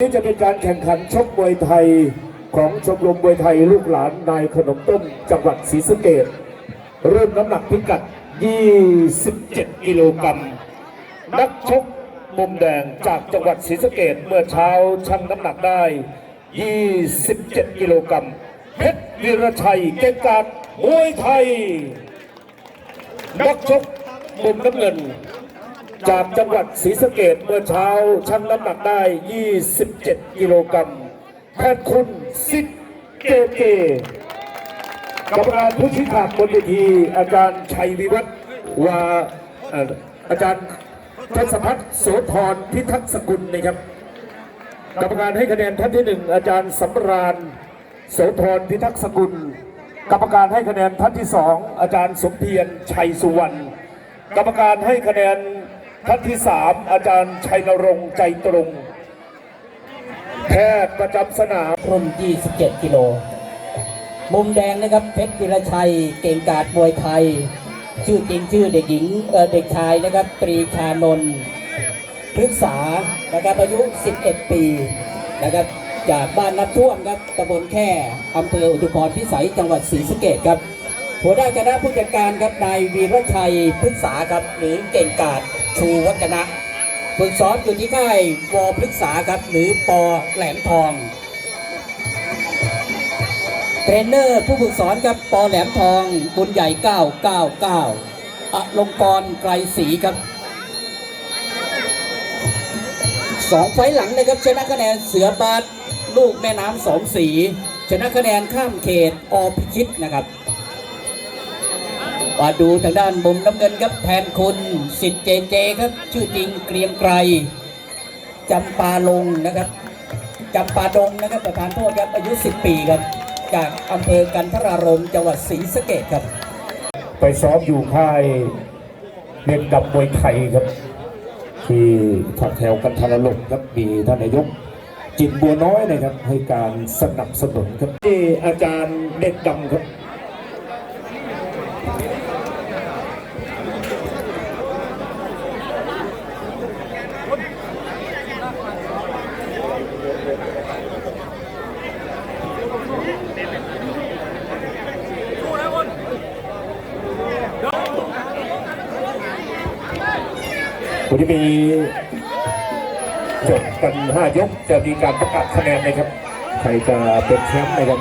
นี่จะเป็นการแข่งขันชกมวยไทยของชมรมมวยไทยลูกหลานนายขนมต้มจังหวัดศรีสะเกดเริ่มน้ำหนักพิกัด 27 กิโลกรัมนักชกมุมแดงจากจังหวัดศรีสะเกดเมื่อเช้าชั่งน้ำหนักได้ 27 กิโลกรัมเพชรวีรชัยเก่งกาจมวยไทย นักชกมุมน้ำเงิน จากจังหวัดศรีสะเกดเมื่อเช้าชั่งน้ำหนักได้ 27 กิโลกรัมแพทย์คุณสิทธิ์เกเกกรรมการผู้ชี้ขาดบนเวทีอาจารย์ชัยวิวัฒน์วาเอ่ออาจารย์ทศพัฒน์โสธรพิทักษ์สกุลนะครับกรรมการให้คะแนนท่านที่หนึ่งอาจารย์สำราญโสธรพิทักษ์สกุล กรรมการให้คะแนนท่านที่สองอาจารย์สมเพียรชัยสุวรรณกรรมการให้คะแนน ท่านที่สามอาจารย์ชัยนรงค์ใจตรง แพทย์ประจำสนามรุ่น 27 กิโล มุมแดงนะครับเพชรวิรชัย เก่งกาจมวยไทย ชื่อจริงชื่อเด็กหญิงเเด็กชายนะครับ ตรีชานนท์พฤกษานะครับอายุ 11 ปีนะครับจากบ้านนัดท่วมครับตำบลแค่อำเภออุทุพรพิสัยจังหวัดศรีสะเกษครับ หัวหน้าคณะผู้จัดการครับนายวีรชัยพฤกษาครับหรือเก่งกาจชูวัฒนะฝึกซ้อมอยู่ที่ค่ายวอพฤกษาครับหรือปอแหลมทองเทรนเนอร์ผู้ฝึกสอนครับปอแหลมทองบุญใหญ่ 999อลงกรณ์ไกรศรีครับสองไฟหลังนะครับชนะคะแนนเสือบาสลูกแม่น้ำสองสี ชนะคะแนนข้ามเขตอพิชิตนะครับ มาดูทางด้านมุมน้ำเงินครับแทนคุณสิทธิ์เจเจครับ ชื่อจริงเกรียงไกรจำปาลงนะครับจำปาดงนะครับประธานโทษครับอายุ 10 ปีครับ จากอำเภอกันทรารมจังหวัดศรีสะเกดครับ ไปซ้อมอยู่ค่ายเรียนดับมวยไทยครับ ที่ถักแถวกันทรลมครับมีท่านนายกจิตรบัวน้อยนะครับให้การสนับสนุนครับที่อาจารย์เด็กดำครับ วันนี้มีจบกัน5ยกจะมีการประกาศคะแนนนะครับ ใครจะเป็นแชมป์นะครับ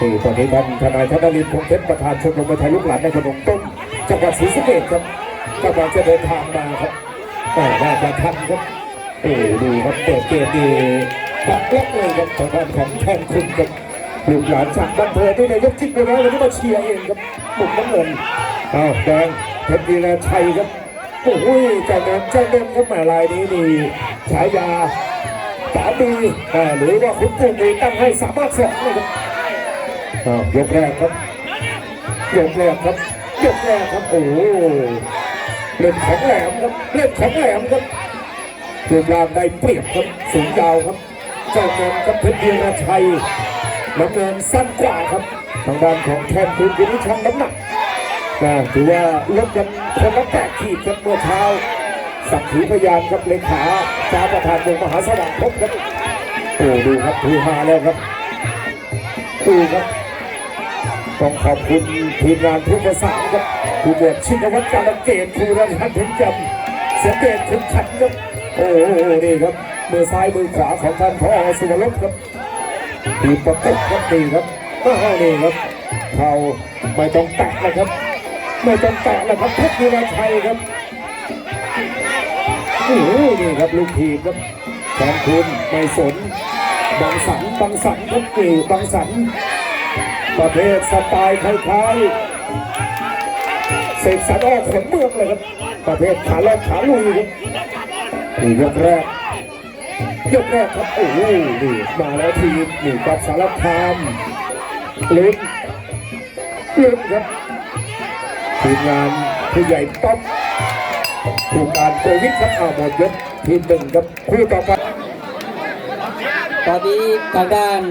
นี่ตอนนี้ท่านทนายธนรินทร์พงเพชรประธานชมรมวยไทยลูกหลานในขนมต้มจังหวัดศรีสะเกษครับกำลังจะเดินทางมาครับแต่น่าจะทันครับโอ้ดูครับเปิดเกมดีปักล็อกเลยครับทางด้านของแทนคุณครับลูกหลานจากบันเทิงที่นายกจิ๊กไปแล้ววันนี้มาเชียร์เองครับมุกน้ำเงินอ้าวแดงเพชรวีระชัยครับ โอ้โหจากนั้นเจ้าเดิมครับแม่ลายนี้นี่ฉายาสามีอ่หรือว่าคุณปู่มีตั้งให้สามารถสองเลยครับอ้ยกแรกครับยกแรกครับยกแรกครับโอ้โหเล่นแของแหลมครับเล่นแของแหลมครับรูปร่างได้เปรียบครับสูงยาวครับเจ้าเงินครับเพชรวีรชัยน้ำเงินสั้นกว่าครับทางด้านของแทนคุณคุณวิชังน้ำหนักนะ ถือว่าลดกันคนละแปดขีดครับเมื่อเช้าสักขีพยานครับเลขาจาประธานวงมหาสวัสดิ์พบครับโอ้ดูครับถือมาแล้วครับดูครับต้องขอบคุณทีมงานทุกประสานครับครูบวชชินวัตรการเกตครูรันถึงจำเสียเกตคุณขันครับโอ้โหนี่ครับมือซ้ายมือขวาของท่านพ่อสุวรรณครับทีประกบครับนี่ครับอ้านี่ครับเขาไม่ต้องแตะนะครับ ไม่ต้องแตะแล้วครับเพชรวีรชัยครับโอ้โหนี่ครับลูกทีมครับแทนคุณไม่สนบางสันบางสันครับกี่บางสัน ประเภทสไตล์คล้ายๆเสกสรรออกขนเมืองเลยครับ ประเภทขาลอดขาลุยครับนี่ยกแรกยกแรกครับโอ้โหนี่มาแล้วทีมนี่กับสารคามลุ้นลุ้นครับ ทีมงานผู้ใหญ่ป๊อปผู้การโควิดครับเอาหมดยกทีมหนึ่งครับคู่ต่อไปตอนนี้ทางด้าน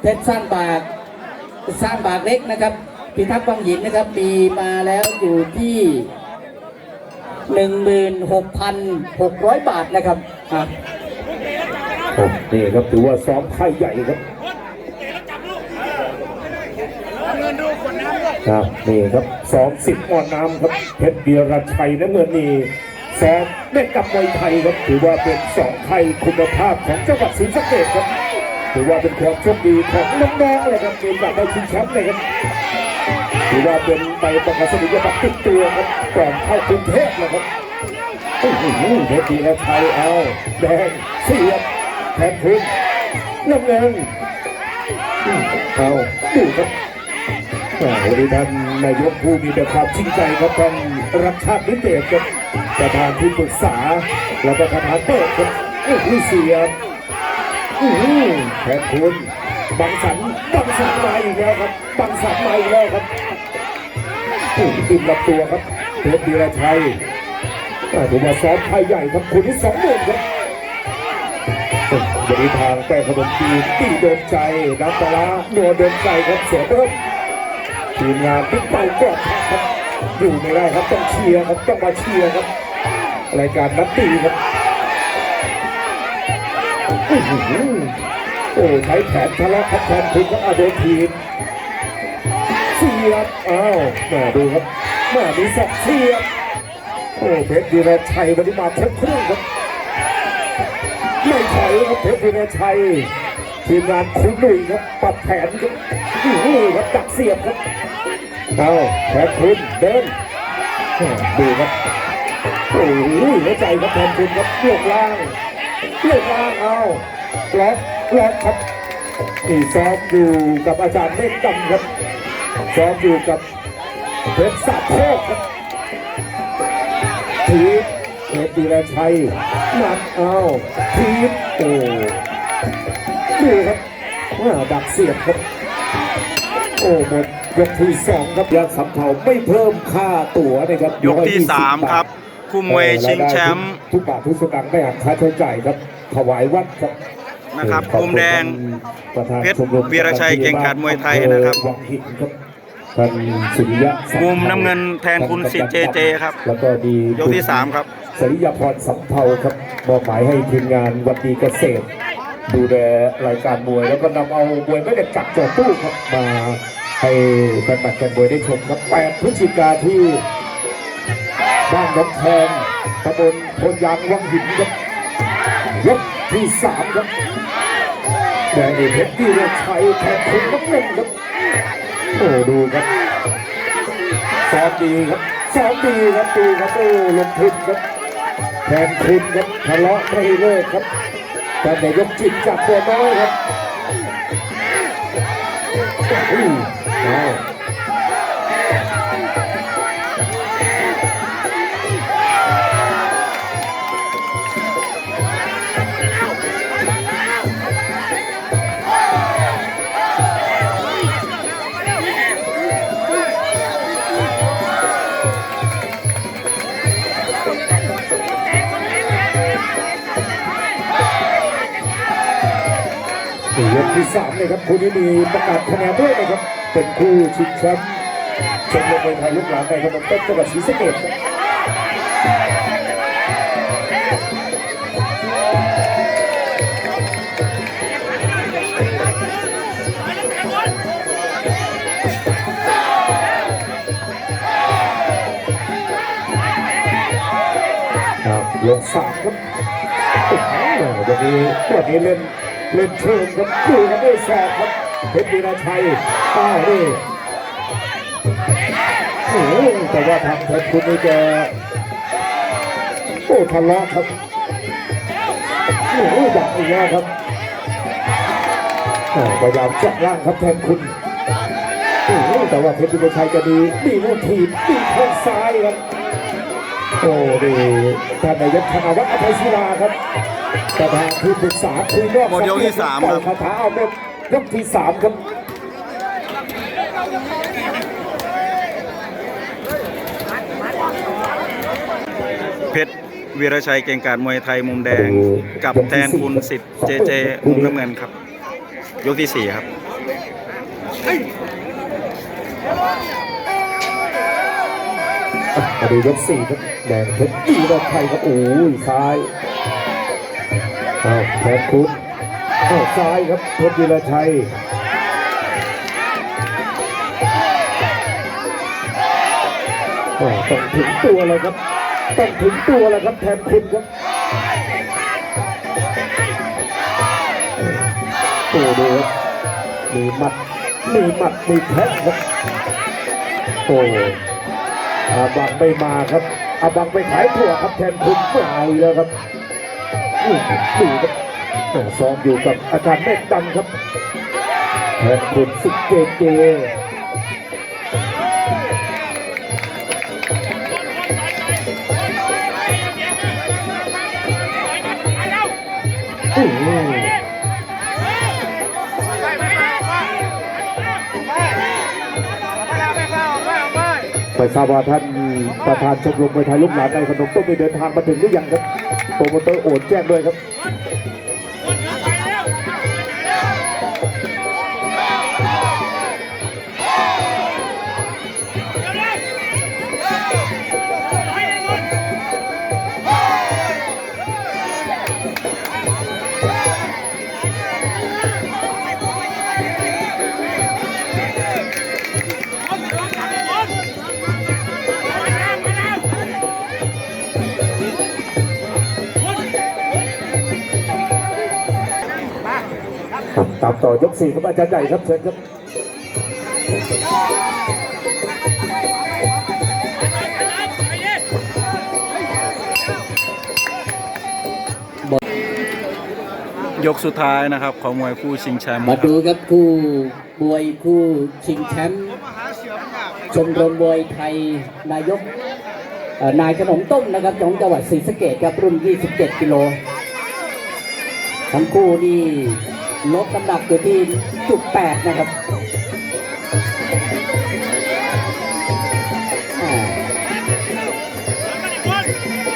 เพชรสร้างบากสร้างบากเล็กนะครับพิทักษ์วังหินนะครับมีมาแล้วอยู่ที่16,600บาทนะครับอะโอ้นี่ครับถือว่าซ้อมไพ่ใหญ่ครับ ครับนี่ครับซ้อมสิบออนน้ำครับเพชรเบียรชัยน้ำเงินนี่ซ้อมเล่นกับมวยไทยครับถือว่าเป็นสองไทยคุณภาพของจังหวัดศรีสะเกษครับถือว่าเป็นความโชคดีของน้องๆเลยครับมีโอกาสได้ชิงแชมป์เลยครับถือว่าเป็นใบประกาศนียบัตรติดตัวครับก่อนเข้ากรุงเทพนะครับโอ้โหเพชรเดีและไทยเอาแดงเสียบแทนพื้นน้ำเงินเอาดูครับ วันนี้ท่านนายกผู้มีแต่ความจริงใจครับท่านรักชาตินิเตศครับประธานที่ปรึกษา แล้วก็ประธานโต๊ะครับโอ้โหเสียบอื้แทนพื้นบังสันบังสันมาอีกแล้วครับบังสันมาอีกแล้วครับโอ้ติดลำตัวครับเพชรดีและไทยอ่าผมว่าซ้อมไทยใหญ่ครับคุณที่สองหมื่นครับวันนี้ทางแป้งขนมจีนที่โดนใจน้ำปลาร้าหนัวโดนใจครับเสียเพิ่ม ทีมงานที่เป่ากอดครับอยู่ไม่ได้ครับต้องเชียร์ครับต้องมาเชียร์ครับรายการนัดตีครับอื้อหือโอ้ใช้แผนทะเลาะครับแทนคุณก็อาโดนทีมเสียบอ้าวแม่ดูครับแม่มีสักเสียบโอ้เพชรดีรชัยวันนี้มาครบเครื่องครับไม่ถอยครับเพชรดีรชัยทีมงานคุณหนุ่ยครับปรับแผนครับอู้หูครับจักเสียบครับ เอาแผนคุณเดินดูครับโอ้โหหัวใจครับแทนคุณครับเลือกล่างเลือกล่างเอาล็อกล็อกครับนี่ซ้อมอยู่กับอาจารย์เมฆดำครับซ้อมอยู่กับเพชรสะโพกครับทีบเพชรดีราชัยหนักเอาทีบโอ้ดูครับว่าดักเสียบครับ อ้หมดยกที่สองครับยังสำเภาไม่เพิ่มค่าตั๋วนะครับยกที่120สามครับ คู่มวยชิงแชมป์ทุกบาททุกสตางค์ไม่หักค่าใช้จ่ายครับถวายวัดครับนะครับขอบมุมณแดงประธานเพชรชมรมวีรชัยเก่งกาจมวยไทยนะครับวังหินครับท่านสุริยะสัมุมน้ำเงินแทนคุณสิทธิ์เจเจครับ แล้วก็มียกที่สามครับสริยาพรสำเภาครับมอบหมายให้ทีมงานวันดีเกษตร ดูแลรายการมวยแล้วก็นำเอามวยไม่ได้จับจอตู้ครับมา ให้แฟนบัตรแฟนมวยได้ชมครับ8พฤศจิกาที่บ้านน้องแทนตำบลพลยางวังหินครับยกที่สามครับแดงเอเพชรที่เรือชัยแทนคุณน้ำเงินครับโอ้ดูครับซ้อมดีครับซ้อมดีครับดูครับโอ้ลงทุนครับแทนคุณครับทะเลาะไม่เลิกครับแต่นายกจิตจับตัวน้อยครับ อุ้ ที่สามเลยครับคู่นี้มีประกาศคะแนนด้วยนะครับ เป็นคู่ชิงแชมป์ชมรมมวยไทยลูกหลานในขนมต้นจังหวัดศรีสะเกษครับครับยกสามครับวันนี้วันนี้เล่น เล่นเชิงครับดูกันด้วยแสบครับเพชรวีรชัยป้าวนี่โอ้แต่ว่าทางเพชรคุณนี่แกโอ้ทะเลาะครับโอ้โหดักอีกแล้วครับอ่าพยายามเจาะล่างครับแทนคุณโอ้แต่ว่าเพชรวีรชัยก็ดีดีลูกทีมดีแข้งซ้ายครับโอ้ดีท่านนายกธนวัฒน์อภัยศิลาครับ ประธานที่ปรึกษาคุยนอกหมดยกที่สามปล่อยครับคาถาเอาหมดยกที่สามครับเพชรวีรชัยเก่งกาจมวยไทยมุมแดง กับแทนคุณสิทธิ์เจเจมุมน้ำเงินครับ ยกที่สี่ครับอะมาดูยกสี่ครับแดงเพชรดีรถไทยครับโอ้ยซ้าย แทนคุณเข้าซ้ายครับเพชรวีรชัยต้องถึงตัวเลยครับต้องถึงตัวแล้วครับแทนคุณครับโอ้ดูครับมีหมัดมีหมัดมีแท็กครับโอ้อาบังไม่มาครับอาบังไปขายถั่วครับแทนคุณไม่เอาแล้วครับดูครับ ซ้อมอยู่กับอาจารย์เมฆดำครับแทนคุณสุเจเจอื้ไปทราบว่าท่านประธานชมรมมวยไทยลูกหลานในขนมต้มได้เดินทางมาถึงหรือยังครับ โปรโมเตอร์โอนแจ้งด้วยครับ ตามต่อยกสี่ครับอาจารย์ใหญ่ครับเชิญครับยกสุดท้ายนะครับของมวยคู่ชิงแชมป์มาดูครับคู่มวยคู่ชิงแชมป์ชมรมมวยไทยนายกเอ่อนายขนมต้มนะครับของจังหวัดศรีสะเกดครับรุ่น 27 กิโลทั้งคู่นี่ ลดน้ำหนักอยู่ที่จุด8นะครับ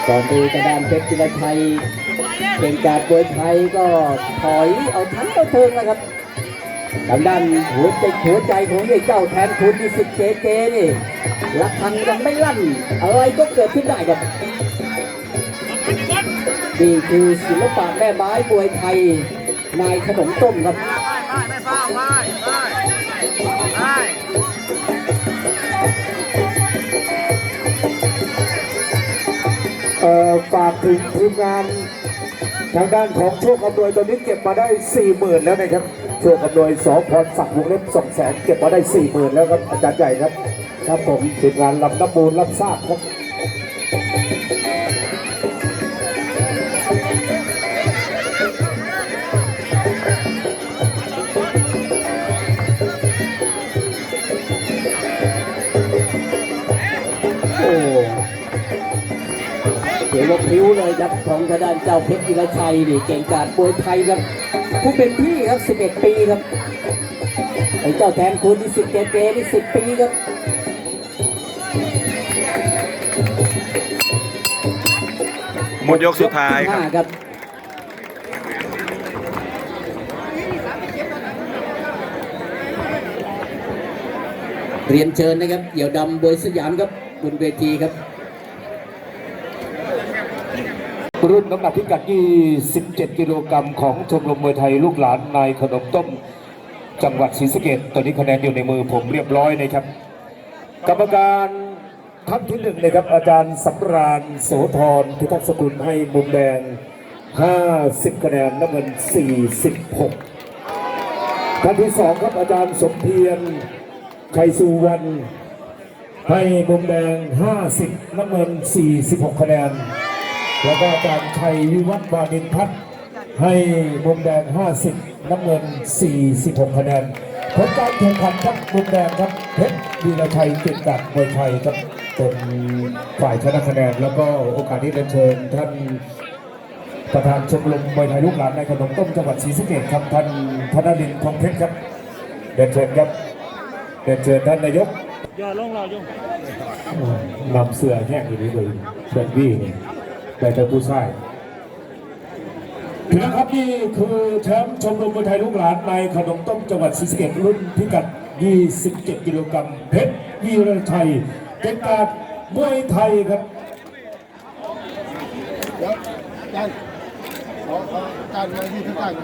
ก่อนดูกระดานเพชรจิรชัยเป็นการมวยไทยก็ถอยเอาทั้งตัวเทิงนะครับทางด้านหัวใจหัวใจของไอ้เจ้าแทนคุณที่สิบเจเจนี่ระฆังยังไม่ลั่นอะไรก็เกิดขึ้นได้ครับนี่คือศิลปะแม่ไม้มวยไทย นายขนมต้มครับเอ่อฝากถึงทีมงานทางด้านของโชคอำนวยตอนนี้เก็บมาได้สี่หมื่นแล้วนะครับโชคอำนวยสอพรศักดิ์วงเล็บสองแสนเก็บมาได้สี่หมื่นแล้วครับอาจารย์ใหญ่ครับครับผมทีมงานลำน้ำมูลรับทราบครับ เสียงว่าพริ้วเลยครับของทางด้านเจ้าเพชรวิรชัยนี่เก่งกาจมวยไทยครับ ผู้เป็นพี่ครับ 11 ปีครับไอ้เจ้าแทนคุณที่10เจเจนี่10 ปีครับหมดยกสุดท้ายครับห้ครับเรียนเชิญนะครับ เดี่ยวดำบวยสยามครับบนเวทีครับ รุ่นน้ำหนักพิกัดที่17กิโลกรัมของชมรมมวยไทยลูกหลานนายขนมต้ม จังหวัดศรีสะเกดตอนนี้คะแนนอยู่ในมือผมเรียบร้อยนะครับ กรรมการท่านที่หนึ่งนะครับ อาจารย์สำราญโสธรพิทักษ์สกุลให้มุมแดง 50 คะแนนน้ำเงิน 46ท่านที่สองครับอาจารย์สมเพียรชัยสุวรรณให้มุมแดง 50 น้ำเงิน 46 คะแนน แล้วก็อาจารย์ชัยวิวัฒน์วานินพัฒน์ให้มุมแดง 50 น้ำเงิน 46 คะแนนผลการแข่งขันครับมุมแดงครับเพชรวีรชัยเกียรติกัดมวยไทยครับเป็นฝ่ายชนะคะแนนแล้วก็โอกาสนี้เรียนเชิญท่านประธานชมรมมวยไทยลูกหลานในขนมต้มจังหวัดศรีสะเกษครับท่านธนรินทร์ทองเพชรครับเรียนเชิญครับเรียนเชิญท่านนายกย่อลงเรายุ่งนำเสือแห้งอยู่นี้เลยเชิญพี่นี่ แต่แต่ผู้ชายถึงนะครับนี่คือแชมป์ชมรมมวยไทยลูกหลานในขนมต้มจังหวัดศรีสะเกษรุ่นพิกัด 27 กิโลกรัมเพชรวีรชัยเป็นการมวยไทยครับเดี๋ยวจานขอขอจานมาที่ที่ตั้ง